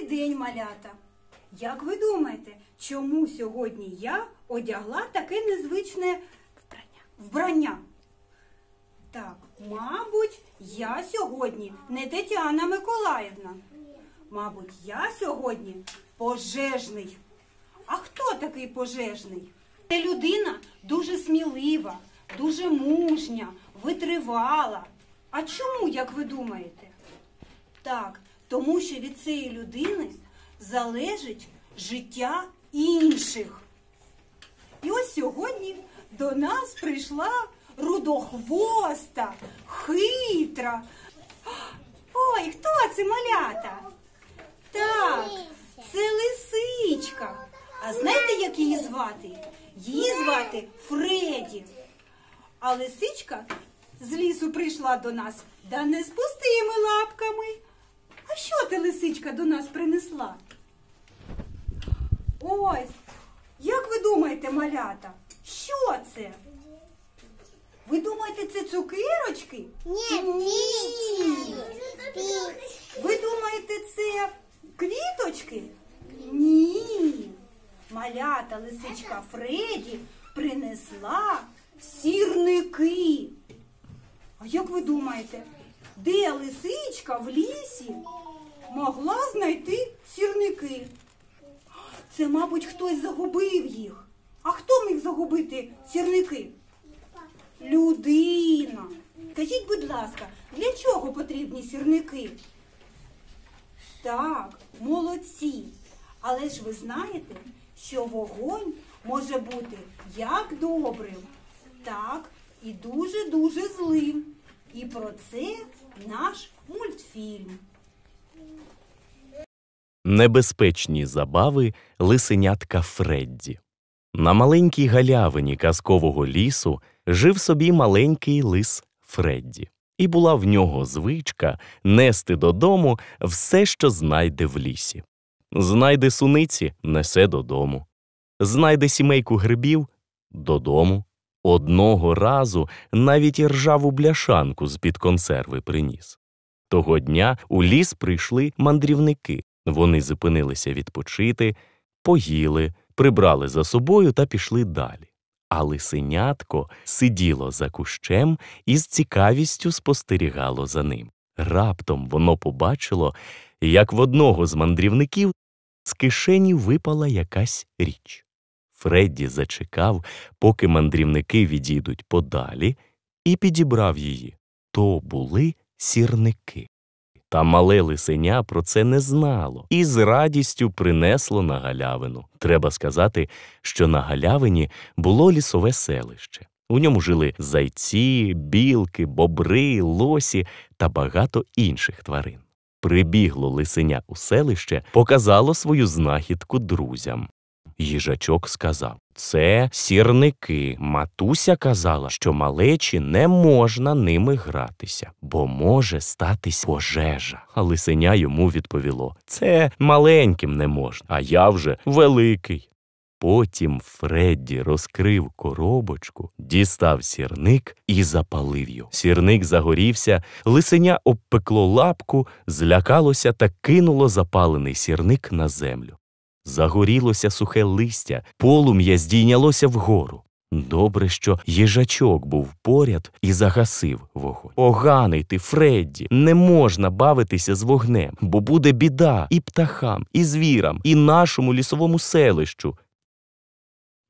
Добрий день, малята! Як ви думаєте, чому сьогодні я одягла таке незвичне вбрання? вбрання? Так, мабуть, я сьогодні не Тетяна Миколаївна. Мабуть, я сьогодні пожежний. А хто такий пожежний? Це людина дуже смілива, дуже мужня, витривала. А чому, як ви думаєте? Так, тому що від цієї людини залежить життя інших. І ось сьогодні до нас прийшла рудохвоста, хитра. Ой, хто це малята? Так, це лисичка. А знаєте, як її звати? Її звати Фредді. А лисичка з лісу прийшла до нас, да не з пустими лапками. А що ти, лисичка, до нас принесла? Ось, як ви думаєте, малята, що це? Ви думаєте, це цукерочки? Пить. Пить. Ви думаєте, це квіточки? Ні. Малята лисичка Фредді принесла сірники. А як ви думаєте, де лисичка в лісі могла знайти сірники? Це, мабуть, хтось загубив їх. А хто міг загубити сірники? Людина. Скажіть, будь ласка, для чого потрібні сірники? Так, молодці. Але ж ви знаєте, що вогонь може бути як добрим, так і дуже-дуже злим. І про це наш мультфільм. Небезпечні забави лисенятка Фредді. На маленькій галявині казкового лісу жив собі маленький лис Фредді, і була в нього звичка нести додому все, що знайде в лісі. Знайде суниці несе додому. Знайде сімейку грибів додому. Одного разу навіть і ржаву бляшанку з-під консерви приніс. Того дня у ліс прийшли мандрівники. Вони зупинилися відпочити, поїли, прибрали за собою та пішли далі. А лисенятко сиділо за кущем і з цікавістю спостерігало за ним. Раптом воно побачило, як в одного з мандрівників з кишені випала якась річ. Фредді зачекав, поки мандрівники відійдуть подалі, і підібрав її. То були сірники. Та мале лисеня про це не знало і з радістю принесло на галявину. Треба сказати, що на галявині було лісове селище. У ньому жили зайці, білки, бобри, лосі та багато інших тварин. Прибігло лисеня у селище, показало свою знахідку друзям. Їжачок сказав це сірники. Матуся казала, що малечі не можна ними гратися, бо може статись пожежа. А лисеня йому відповіло це маленьким не можна, а я вже великий. Потім Фредді розкрив коробочку, дістав сірник і запалив його. Сірник загорівся, лисеня обпекло лапку, злякалося та кинуло запалений сірник на землю. Загорілося сухе листя, полум'я здійнялося вгору. Добре, що їжачок був поряд і загасив вогонь. Поганий ти, Фредді, не можна бавитися з вогнем, бо буде біда і птахам, і звірам, і нашому лісовому селищу.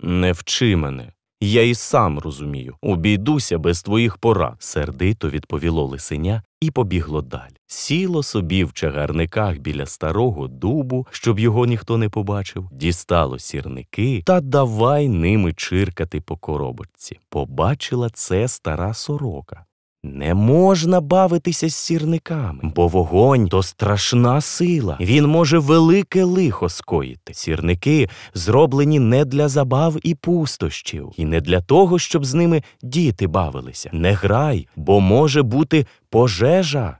Не вчи мене. Я і сам розумію. Обійдуся без твоїх порад, сердито відповіло лисеня і побігло далі. Сіло собі в чагарниках біля старого дубу, щоб його ніхто не побачив, дістало сірники та давай ними чиркати по коробочці. Побачила це стара сорока. Не можна бавитися з сірниками, бо вогонь то страшна сила. Він може велике лихо скоїти. Сірники зроблені не для забав і пустощів, і не для того, щоб з ними діти бавилися. Не грай, бо може бути пожежа.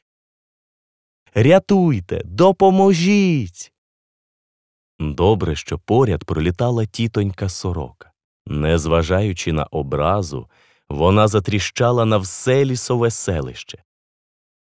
Рятуйте, допоможіть. Добре, що поряд пролітала тітонька сорока. Незважаючи на образу, вона затріщала на все лісове селище.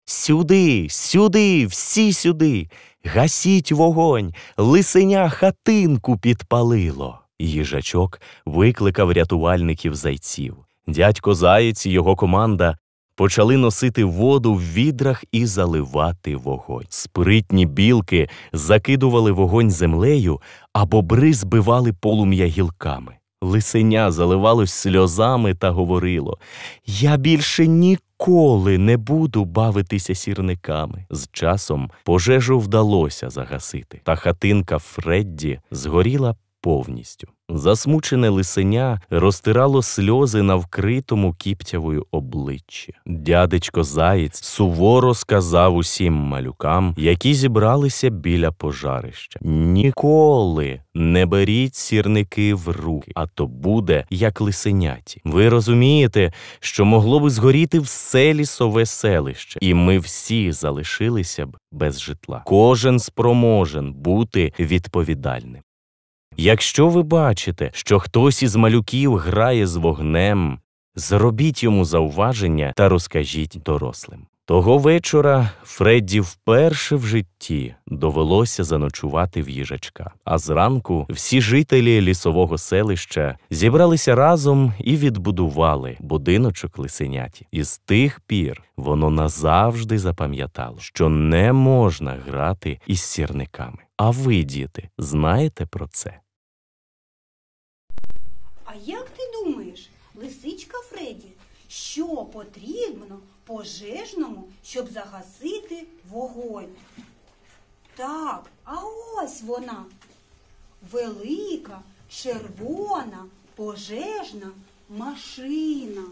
Сюди, сюди, всі сюди. Гасіть вогонь, лисеня хатинку підпалило. Їжачок викликав рятувальників зайців. Дядько Заєць і його команда почали носити воду в відрах і заливати вогонь. Спритні білки закидували вогонь землею, а бобри збивали полум'я гілками. Лисеня заливалось сльозами та говорило Я більше ніколи не буду бавитися сірниками. З часом пожежу вдалося загасити, та хатинка Фредді згоріла повністю. Засмучене лисеня розтирало сльози на вкритому кіптявою обличчі. Дядечко Заєць суворо сказав усім малюкам, які зібралися біля пожарища: Ніколи не беріть сірники в руки, а то буде як лисеняті. Ви розумієте, що могло би згоріти все лісове селище, і ми всі залишилися б без житла. Кожен спроможен бути відповідальним. Якщо ви бачите, що хтось із малюків грає з вогнем, зробіть йому зауваження та розкажіть дорослим. Того вечора Фредді вперше в житті довелося заночувати в їжачка. А зранку всі жителі лісового селища зібралися разом і відбудували будиночок лисеняті. І з тих пір воно назавжди запам'ятало, що не можна грати із сірниками. А ви, діти, знаєте про це? А як ти думаєш, лисичка Фредді, що потрібно пожежному, щоб загасити вогонь? Так, а ось вона. Велика, червона, пожежна машина.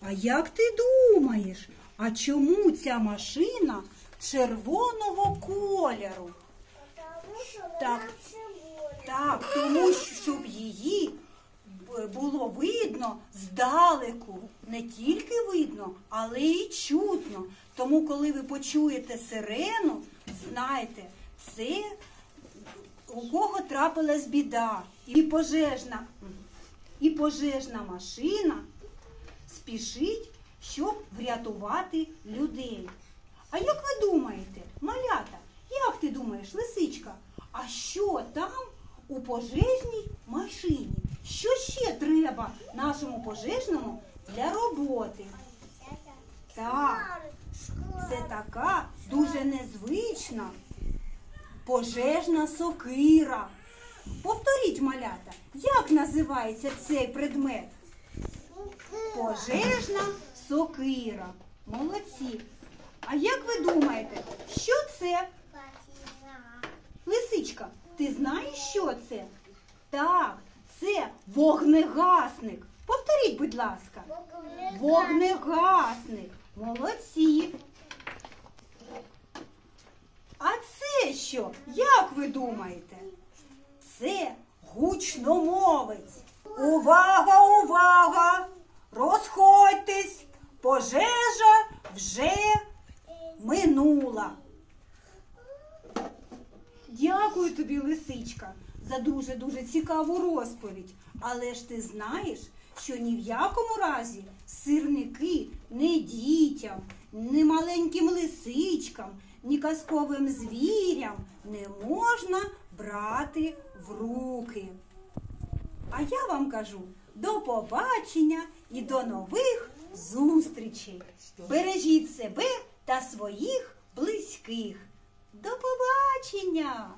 А як ти думаєш, а чому ця машина червоного кольору? Так. Так, тому що, щоб її було видно здалеку. Не тільки видно, але й чутно. Тому, коли ви почуєте сирену, знайте, це у кого трапилась біда. І пожежна, і пожежна машина спішить, щоб врятувати людей. А як ви думаєте, малята, як ти думаєш, лисичка, а що там у пожежній машині? Що ще треба нашому пожежному для роботи? Так, це така дуже незвична пожежна сокира. Повторіть, малята, як називається цей предмет? Пожежна сокира. Молодці. А як ви думаєте, що це? Лисичка, ти знаєш, що це? Так, це вогнегасник. Повторіть, будь ласка. Вогнегасник. Молодці. А це що? Як ви думаєте? Це гучномовець. Увага, увага! Розходьтесь! Пожежа вже минула. Дякую тобі, лисичка, за дуже-дуже цікаву розповідь. Але ж ти знаєш, що ні в якому разі сирники не дітям, не маленьким лисичкам ні казковим звірям не можна брати в руки. А я вам кажу до побачення і до нових зустрічей. Бережіть себе та своїх близьких. До побачення!